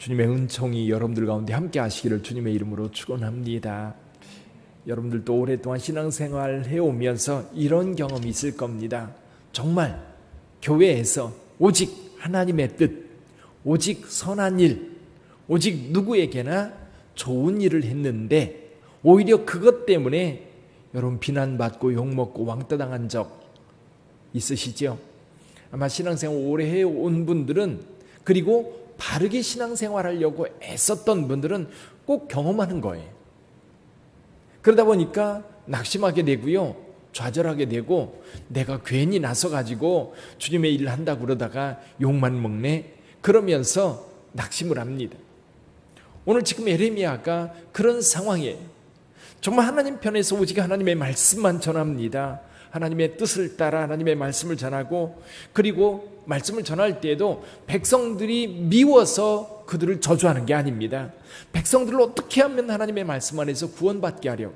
주님의 은총이 여러분들 가운데 함께 하시기를 주님의 이름으로 축원합니다. 여러분들도 오랫동안 신앙생활 해오면서 이런 경험이 있을 겁니다. 정말 교회에서 오직 하나님의 뜻, 오직 선한 일, 오직 누구에게나 좋은 일을 했는데 오히려 그것 때문에 여러분 비난받고 욕먹고 왕따 당한 적 있으시죠? 아마 신앙생활 오래 해온 분들은 그리고 바르게 신앙생활 하려고 애썼던 분들은 꼭 경험하는 거예요. 그러다 보니까 낙심하게 되고요. 좌절하게 되고 내가 괜히 나서 가지고 주님의 일을 한다고 그러다가 욕만 먹네. 그러면서 낙심을 합니다. 오늘 지금 에레미야가 그런 상황이에요. 정말 하나님 편에서 오직 하나님의 말씀만 전합니다. 하나님의 뜻을 따라 하나님의 말씀을 전하고 그리고 말씀을 전할 때에도 백성들이 미워서 그들을 저주하는 게 아닙니다. 백성들을 어떻게 하면 하나님의 말씀 안에서 구원받게 하려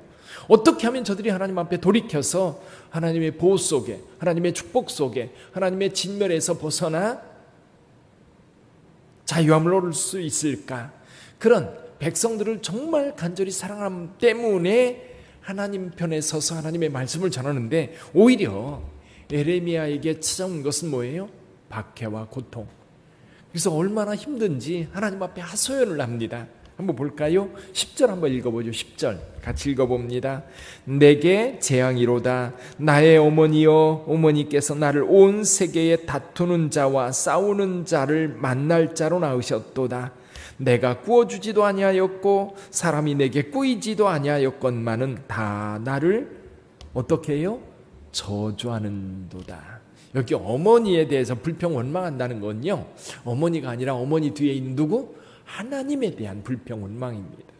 어떻게 하면 저들이 하나님 앞에 돌이켜서 하나님의 보호 속에 하나님의 축복 속에 하나님의 진멸에서 벗어나 자유함을 얻을 수 있을까? 그런 백성들을 정말 간절히 사랑함 때문에 하나님 편에 서서 하나님의 말씀을 전하는데 오히려 에레미야에게 찾아온 것은 뭐예요? 박해와 고통. 그래서 얼마나 힘든지 하나님 앞에 하소연을 합니다. 한번 볼까요? 10절 한번 읽어보죠. 10절 같이 읽어봅니다. 내게 재앙이로다. 나의 어머니여 어머니께서 나를 온 세계에 다투는 자와 싸우는 자를 만날 자로 낳으셨도다. 내가 구워주지도 아니하였고 사람이 내게 꾸이지도 아니하였건만은 다 나를 어떻게 해요? 저주하는도다. 여기 어머니에 대해서 불평 원망한다는 건요. 어머니가 아니라 어머니 뒤에 있는 누구? 하나님에 대한 불평 원망입니다.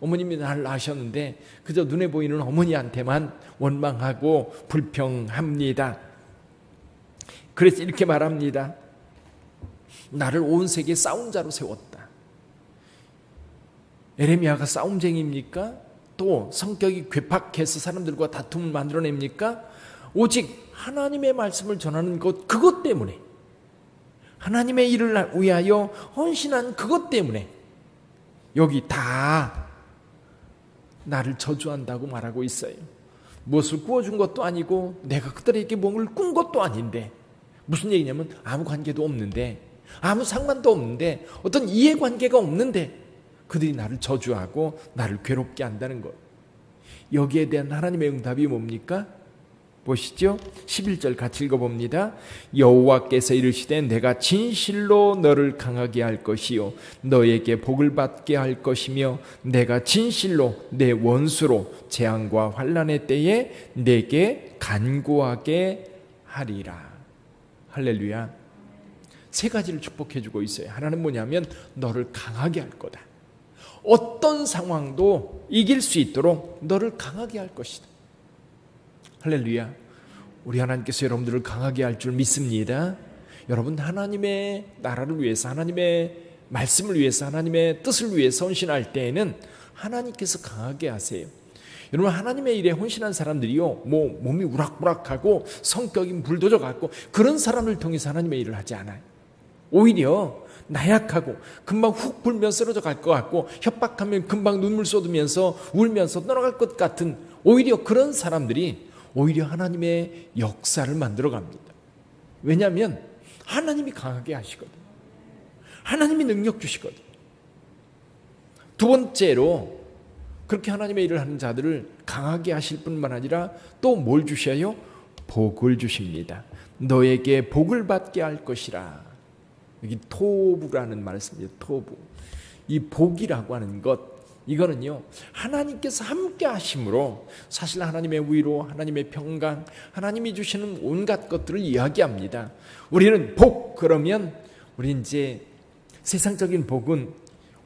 어머님이 나를 낳으셨는데 그저 눈에 보이는 어머니한테만 원망하고 불평합니다. 그래서 이렇게 말합니다. 나를 온 세계 싸운 자로 세웠다. 에레미야가 싸움쟁이입니까? 또 성격이 괴팍해서 사람들과 다툼을 만들어냅니까? 오직 하나님의 말씀을 전하는 것 그것 때문에 하나님의 일을 위하여 헌신한 그것 때문에 여기 다 나를 저주한다고 말하고 있어요. 무엇을 구워준 것도 아니고 내가 그들에게 몸을 꾼 것도 아닌데 무슨 얘기냐면 아무 관계도 없는데 아무 상관도 없는데 어떤 이해관계가 없는데 그들이 나를 저주하고 나를 괴롭게 한다는 것. 여기에 대한 하나님의 응답이 뭡니까? 보시죠. 11절 같이 읽어봅니다. 여호와께서 이르시되 내가 진실로 너를 강하게 할 것이요 너에게 복을 받게 할 것이며 내가 진실로 내 원수로 재앙과 환란의 때에 내게 간구하게 하리라. 할렐루야. 세 가지를 축복해 주고 있어요. 하나는 뭐냐면 너를 강하게 할 거다. 어떤 상황도 이길 수 있도록 너를 강하게 할 것이다. 할렐루야. 우리 하나님께서 여러분들을 강하게 할 줄 믿습니다. 여러분 하나님의 나라를 위해서 하나님의 말씀을 위해서 하나님의 뜻을 위해서 헌신할 때에는 하나님께서 강하게 하세요. 여러분 하나님의 일에 헌신한 사람들이요, 뭐 몸이 우락부락하고 성격이 불도저 같고 그런 사람을 통해서 하나님의 일을 하지 않아요. 오히려 나약하고 금방 훅 불면 쓰러져 갈 것 같고 협박하면 금방 눈물 쏟으면서 울면서 떠나갈 것 같은 오히려 그런 사람들이 오히려 하나님의 역사를 만들어 갑니다. 왜냐하면 하나님이 강하게 하시거든. 하나님이 능력 주시거든. 두 번째로 그렇게 하나님의 일을 하는 자들을 강하게 하실 뿐만 아니라 또 뭘 주셔요? 복을 주십니다. 너에게 복을 받게 할 것이라. 여기 토부라는 씁니다. 토부. 이 복이라고 하는 것 이거는요 하나님께서 함께 하심으로 사실 하나님의 위로 하나님의 평강 하나님이 주시는 온갖 것들을 이야기합니다 우리는 복 그러면 우리 이제 세상적인 복은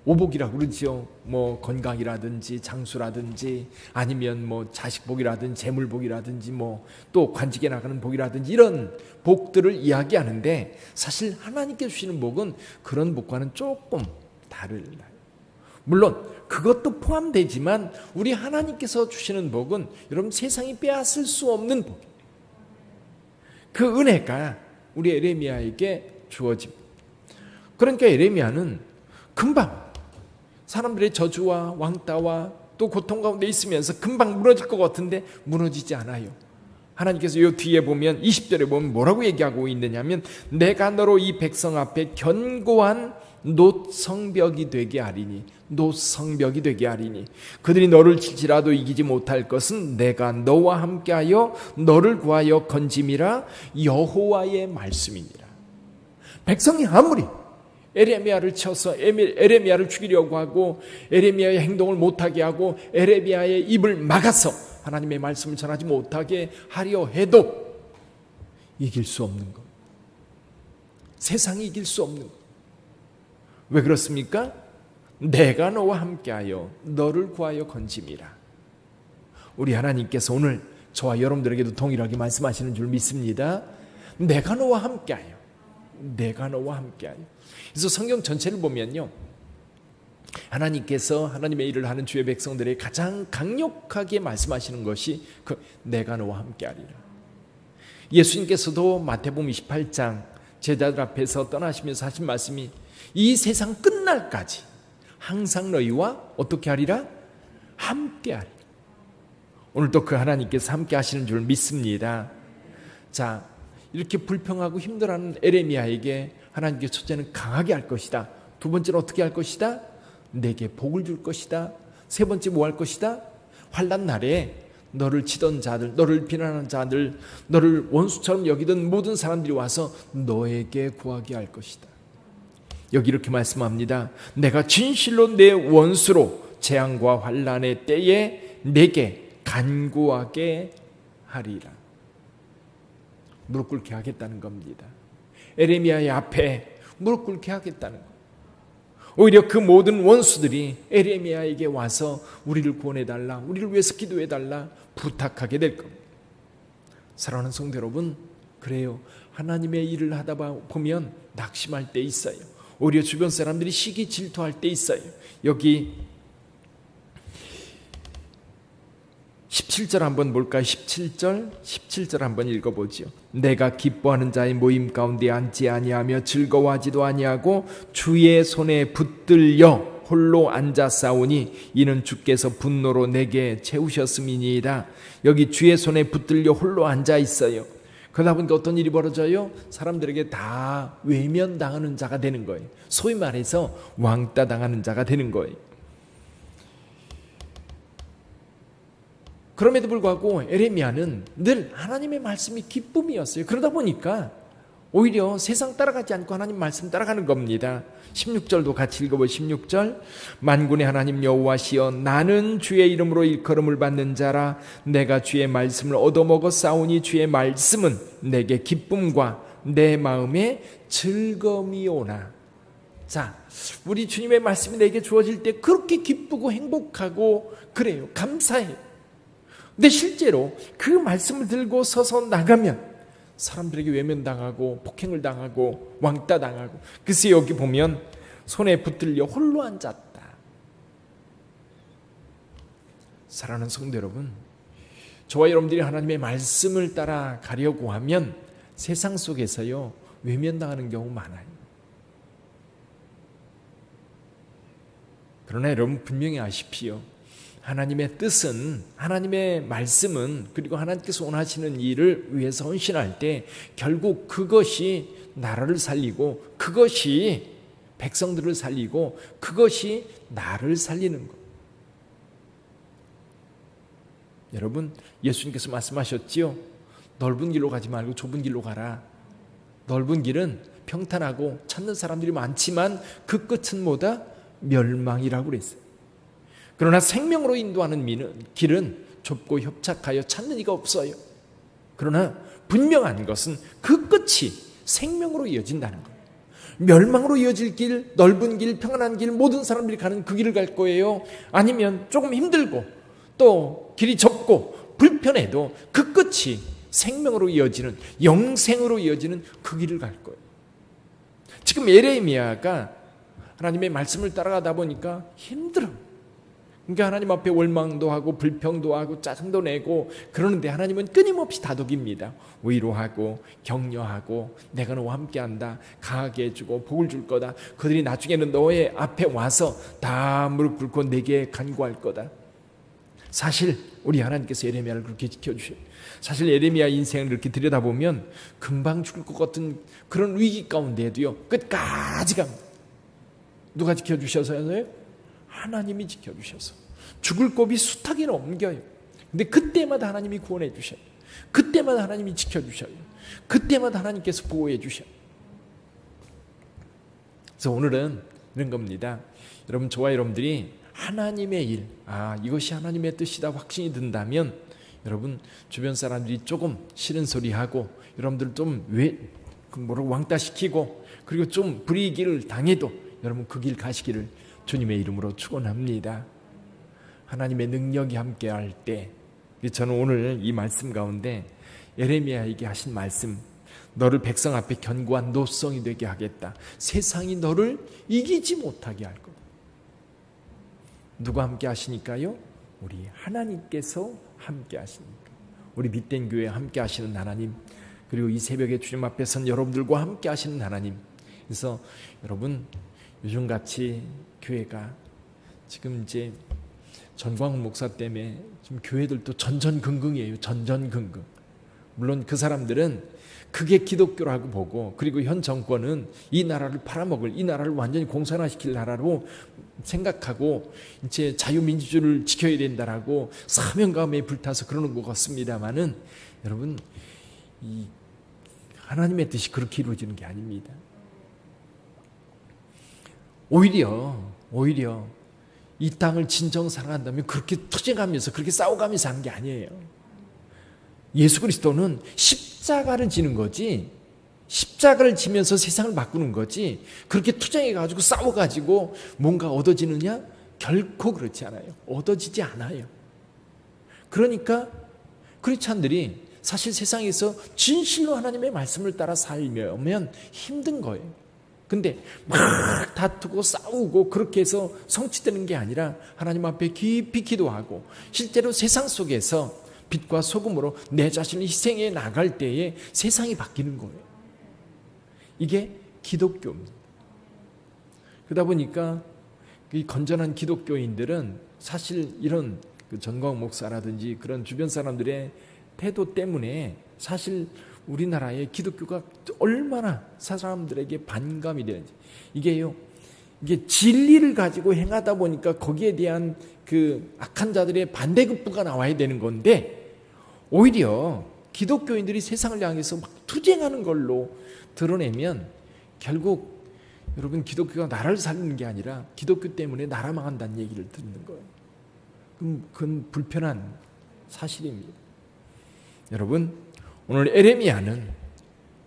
오복이라고 그러죠 뭐 건강이라든지 장수라든지 아니면 뭐 자식 복이라든지 재물 복이라든지 뭐 또 관직에 나가는 복이라든지 이런 복들을 이야기하는데 사실 하나님께 주시는 복은 그런 복과는 조금 다르다 물론 그것도 포함되지만 우리 하나님께서 주시는 복은 여러분 세상이 빼앗을 수 없는 복. 그 은혜가 우리 에레미야에게 주어집니다. 그러니까 에레미야는 금방 사람들의 저주와 왕따와 또 고통 가운데 있으면서 금방 무너질 것 같은데 무너지지 않아요. 하나님께서 요 뒤에 보면 20절에 보면 뭐라고 얘기하고 있느냐면 내가 너로 이 백성 앞에 견고한 노성벽이 되게 하리니 노성벽이 되게 하리니 그들이 너를 칠지라도 이기지 못할 것은 내가 너와 함께하여 너를 구하여 건짐이라 여호와의 말씀이니라 백성이 아무리 에레미야를 쳐서 에레미야를 죽이려고 하고 에레미야의 행동을 못하게 하고 에레미야의 입을 막아서 하나님의 말씀을 전하지 못하게 하려 해도 이길 수 없는 것. 세상이 이길 수 없는 것. 왜 그렇습니까? 내가 너와 함께하여 너를 구하여 건짐이라. 우리 하나님께서 오늘 저와 여러분들에게도 동일하게 말씀하시는 줄 믿습니다. 내가 너와 함께하여 내가 너와 함께하여. 그래서 성경 전체를 보면요. 하나님께서 하나님의 일을 하는 주의 백성들에게 가장 강력하게 말씀하시는 것이 그 내가 너와 함께하리라. 예수님께서도 마태복음 28장 제자들 앞에서 떠나시면서 하신 말씀이 이 세상 끝날까지 항상 너희와 어떻게 하리라? 함께하리라. 오늘도 그 하나님께서 함께 하시는 줄 믿습니다. 자, 이렇게 불평하고 힘들어하는 에레미야에게 하나님께서 첫째는 강하게 할 것이다. 두 번째는 어떻게 할 것이다? 내게 복을 줄 것이다. 세 번째 뭐 할 것이다? 환란 날에 너를 치던 자들, 너를 비난하는 자들, 너를 원수처럼 여기던 모든 사람들이 와서 너에게 구하게 할 것이다. 여기 이렇게 말씀합니다. 내가 진실로 내 원수로 재앙과 환란의 때에 내게 간구하게 하리라. 무릎 꿇게 하겠다는 겁니다. 에레미야의 앞에 무릎 꿇게 하겠다는 것. 오히려 그 모든 원수들이 에레미야에게 와서 우리를 구원해 달라, 우리를 위해서 기도해 달라 부탁하게 될 겁니다. 사랑하는 성도 여러분, 그래요. 하나님의 일을 하다 보면 낙심할 때 있어요. 오히려 주변 사람들이 시기 질투할 때 있어요. 여기 17절 한번 볼까요? 17절, 17절 한번 읽어보지요. 내가 기뻐하는 자의 모임 가운데 앉지 아니하며 즐거워하지도 아니하고 주의 손에 붙들려 홀로 앉아 싸우니 이는 주께서 분노로 내게 채우셨음이니이다. 여기 주의 손에 붙들려 홀로 앉아 있어요. 그러다 보니까 어떤 일이 벌어져요? 사람들에게 다 외면당하는 자가 되는 거예요. 소위 말해서 왕따 당하는 자가 되는 거예요. 그럼에도 불구하고 에레미야는 늘 하나님의 말씀이 기쁨이었어요. 그러다 보니까 오히려 세상 따라가지 않고 하나님 말씀 따라가는 겁니다. 16절도 같이 읽어보 16절. 만군의 하나님 여호와시여 나는 주의 이름으로 일컬음을 받는 자라. 내가 주의 말씀을 얻어먹어 싸우니 주의 말씀은 내게 기쁨과 내 마음에 즐거움이오나. 자 우리 주님의 말씀이 내게 주어질 때 그렇게 기쁘고 행복하고 그래요. 감사해요 근데 실제로 그 말씀을 들고 서서 나가면 사람들에게 외면당하고 폭행을 당하고 왕따 당하고 글쎄 여기 보면 손에 붙들려 홀로 앉았다. 사랑하는 성도 여러분, 저와 여러분들이 하나님의 말씀을 따라 가려고 하면 세상 속에서요 외면당하는 경우 많아요. 그러나 여러분 분명히 아십시오. 하나님의 뜻은 하나님의 말씀은 그리고 하나님께서 원하시는 일을 위해서 헌신할 때 결국 그것이 나라를 살리고 그것이 백성들을 살리고 그것이 나를 살리는 것. 여러분 예수님께서 말씀하셨지요. 넓은 길로 가지 말고 좁은 길로 가라. 넓은 길은 평탄하고 찾는 사람들이 많지만 그 끝은 뭐다? 멸망이라고 그랬어요. 그러나 생명으로 인도하는 길은 좁고 협착하여 찾는 이가 없어요. 그러나 분명한 것은 그 끝이 생명으로 이어진다는 거예요. 멸망으로 이어질 길, 넓은 길, 평안한 길, 모든 사람들이 가는 그 길을 갈 거예요. 아니면 조금 힘들고 또 길이 좁고 불편해도 그 끝이 생명으로 이어지는 영생으로 이어지는 그 길을 갈 거예요. 지금 에레미야가 하나님의 말씀을 따라가다 보니까 힘들어. 그러니까 하나님 앞에 원망도 하고 불평도 하고 짜증도 내고 그러는데 하나님은 끊임없이 다독입니다. 위로하고 격려하고 내가 너와 함께한다. 강하게 해주고 복을 줄 거다. 그들이 나중에는 너의 앞에 와서 다 무릎 꿇고 내게 간구할 거다. 사실 우리 하나님께서 예레미야를 그렇게 지켜주셔요. 사실 예레미야 인생을 이렇게 들여다보면 금방 죽을 것 같은 그런 위기 가운데도요 끝까지 갑니다. 누가 지켜주셔서요? 하나님이 지켜주셔서 죽을 고비 수탉이 넘겨요. 근데 그때마다 하나님이 구원해 주셔요. 그때마다 하나님이 지켜주셔요. 그때마다 하나님께서 보호해 주셔요. 그래서 오늘은 이런 겁니다. 여러분 저와 여러분들이 하나님의 일, 아 이것이 하나님의 뜻이다 확신이 든다면 여러분 주변 사람들이 조금 싫은 소리 하고 여러분들 좀왜 그 뭐라고 왕따 시키고 그리고 좀 불이익을 당해도 여러분 그 길 가시기를 주님의 이름으로 축원합니다. 하나님의 능력이 함께할 때 저는 오늘 이 말씀 가운데 예레미야에게 하신 말씀 너를 백성 앞에 견고한 노성이 되게 하겠다. 세상이 너를 이기지 못하게 할 거다. 누가 함께 하시니까요? 우리 하나님께서 함께 하시니까. 우리 밑된 교회 함께 하시는 하나님 그리고 이 새벽에 주님 앞에 선 여러분들과 함께 하시는 하나님. 그래서 여러분 요즘 같이 교회가 지금 이제 전광훈 목사 때문에 지금 교회들도 전전긍긍이에요. 전전긍긍. 물론 그 사람들은 그게 기독교라고 보고 그리고 현 정권은 이 나라를 팔아먹을 이 나라를 완전히 공산화시킬 나라로 생각하고 이제 자유민주주의를 지켜야 된다라고 사명감에 불타서 그러는 것 같습니다만은 여러분 이 하나님의 뜻이 그렇게 이루어지는 게 아닙니다. 오히려 오히려 이 땅을 진정 사랑한다면 그렇게 투쟁하면서 그렇게 싸워가면서 하는 게 아니에요. 예수 그리스도는 십자가를 지는 거지. 십자가를 지면서 세상을 바꾸는 거지. 그렇게 투쟁해 가지고 싸워 가지고 뭔가 얻어지느냐? 결코 그렇지 않아요. 얻어지지 않아요. 그러니까 크리스찬들이 사실 세상에서 진실로 하나님의 말씀을 따라 살면 힘든 거예요. 근데 막 다투고 싸우고 그렇게 해서 성취되는 게 아니라 하나님 앞에 깊이 기도하고 실제로 세상 속에서 빛과 소금으로 내 자신을 희생해 나갈 때에 세상이 바뀌는 거예요. 이게 기독교입니다. 그러다 보니까 이 건전한 기독교인들은 사실 이런 그 전광 목사라든지 그런 주변 사람들의 태도 때문에 사실 우리나라의 기독교가 얼마나 사람들에게 반감이 되는지 이게요. 이게 진리를 가지고 행하다 보니까 거기에 대한 그 악한 자들의 반대급부가 나와야 되는 건데 오히려 기독교인들이 세상을 향해서 막 투쟁하는 걸로 드러내면 결국 여러분 기독교가 나라를 살리는 게 아니라 기독교 때문에 나라 망한다는 얘기를 듣는 거예요. 그럼 그건 불편한 사실입니다. 여러분 오늘 에레미야는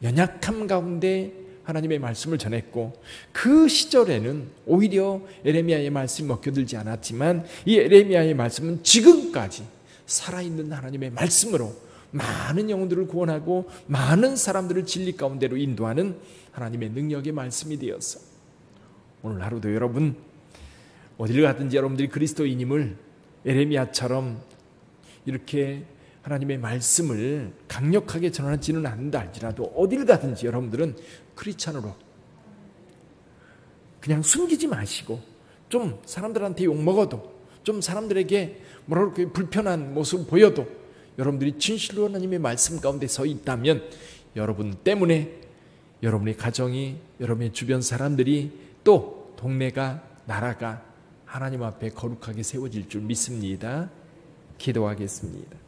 연약함 가운데 하나님의 말씀을 전했고 그 시절에는 오히려 에레미야의 말씀이 먹혀들지 않았지만 이 에레미야의 말씀은 지금까지 살아있는 하나님의 말씀으로 많은 영혼들을 구원하고 많은 사람들을 진리 가운데로 인도하는 하나님의 능력의 말씀이 되었어. 오늘 하루도 여러분 어딜 가든지 여러분들이 그리스도인임을 에레미야처럼 이렇게 하나님의 말씀을 강력하게 전하지는 않는다 할지라도 어딜 가든지 여러분들은 크리스찬으로 그냥 숨기지 마시고 좀 사람들한테 욕 먹어도 좀 사람들에게 그렇게 불편한 모습 보여도 여러분들이 진실로 하나님의 말씀 가운데 서 있다면 여러분 때문에 여러분의 가정이 여러분의 주변 사람들이 또 동네가 나라가 하나님 앞에 거룩하게 세워질 줄 믿습니다. 기도하겠습니다.